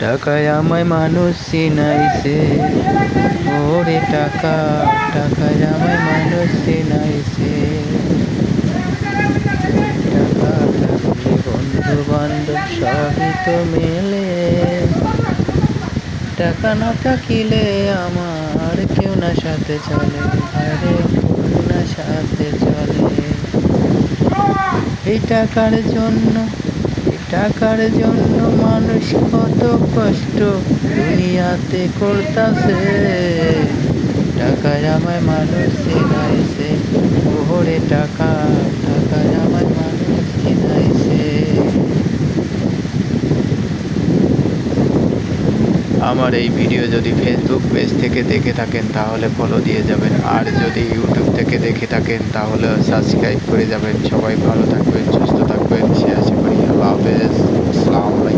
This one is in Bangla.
টাকায় আমায় মানুষ চিনাইছে ওরে টাকা, টাকায় আমায় মানুষ চিনাইছে টাকা থাকলে বন্ধু বান্ধব সবই তো মেলে। টাকা না থাকিলে আমার কেউ না সাথে চলে। আরে না সাথে চলে। এই টাকার জন্য টাকার জন্য মানুষ কষ্ট দুনিয়াতে করতাছে। টাকায় আমায় মানুষ চিনাইছে ওরে টাকা, টাকায় আমায় মানুষ চিনাইছে। আমার এই ভিডিও যদি ফেসবুক পেজ থেকে দেখে থাকেন, তাহলে ফলো দিয়ে যাবেন। আর যদি ইউটিউব থেকে দেখে থাকেন, তাহলে সাবস্ক্রাইব করে যাবেন। সবাই ভালো থাকবেন, সুস্থ থাকবেন। সে আশা করি আল্লাহ হাফেজ। আসসালামু আলাইকুম।